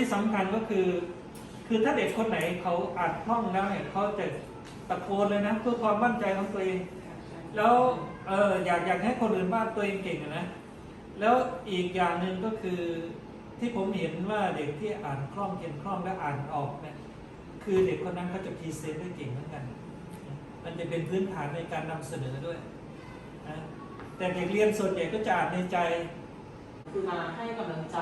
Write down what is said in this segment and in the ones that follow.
ที่สำคัญก็คือ คือถ้าเด็กคนไหนเขาอ่านคล่องแล้วเนี่ยเขาจะตะโกนเลยนะเพื่อความมั่นใจของตัวเอง แล้วเอออยากอยากให้คนอื่นว่าตัวเองเก่งนะแล้วอีกอย่างหนึ่งก็คือที่ผมเห็นว่าเด็กที่อ่านคล่องเขียนคล่องและอ่านออกเนี่ยคือเด็กคนนั้นเขาจะพรีเซนต์ได้เก่งเหมือนกัน มันจะเป็นพื้นฐานในการนำเสนอด้วยนะแต่เด็กเรียนส่วนใหญ่ก็จะอ่านในใจ คือมาให้กำลังใจ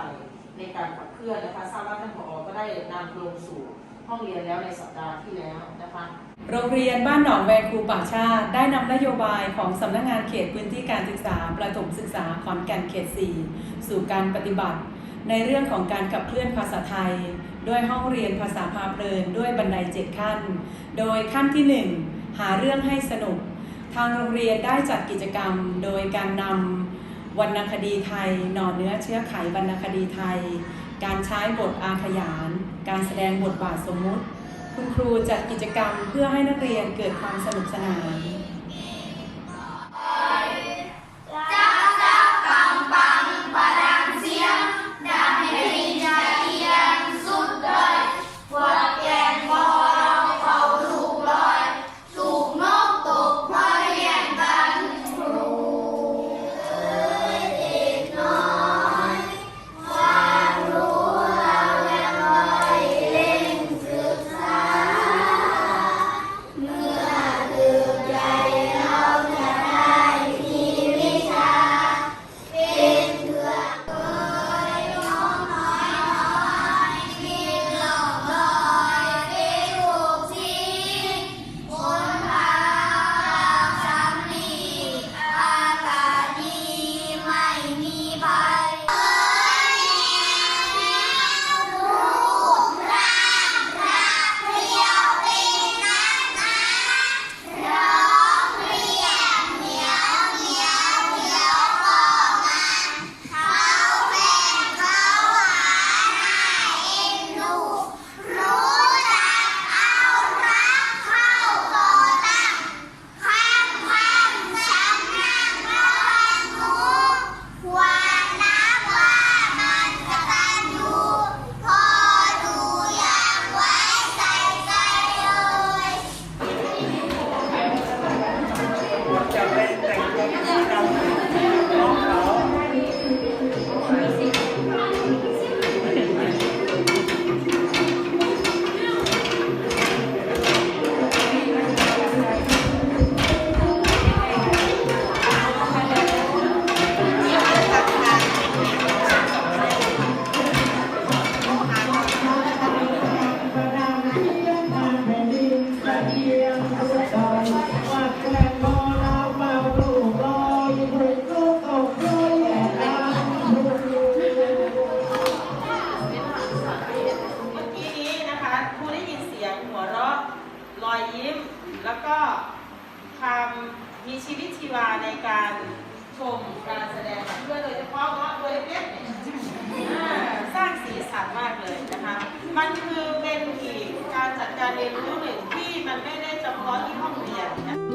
ในการขับเคลื่อนนะคะทราบว่าท่านผอก็ได้นำลงสู่ห้องเรียนแล้วในสัปดาห์ที่แล้วนะคะโรงเรียนบ้านหนองแวงครูป่าชาติ ได้นำนโยบายของสำนักงานเขตพื้นที่การศึกษา ประถมศึกษาขอนแก่นเขต 4 สู่การปฏิบัติ ในเรื่องของการขับเคลื่อนภาษาไทย ด้วยห้องเรียนภาษาพาเพลินด้วยบันไดเจ็ดขั้น โดยขั้นที่ 1 หาเรื่องให้สนุก ทางโรงเรียนได้จัดกิจกรรม โดยการนำ วรรณคดีไทย หน่อเนื้อเชื้อไขวรรณคดีไทย การใช้บทอาขยาน การแสดงบทบาทสมมุติ คุณครูจัดกิจกรรมเพื่อให้นักเรียนเกิดความสนุกสนาน หัวเราะ รอยยิ้ม แล้วก็ความมีชีวิตชีวาในการชมการแสดงขับเพื่อนโดยเฉพาะเงาะตัวเล็กๆเนี่ยอ่าสร้างสีสันมากเลยนะคะ มันคือเป็นอีกการจัดการเรียนรู้หนึ่งที่มันไม่ได้เพาะที่ห้องเรียนนะ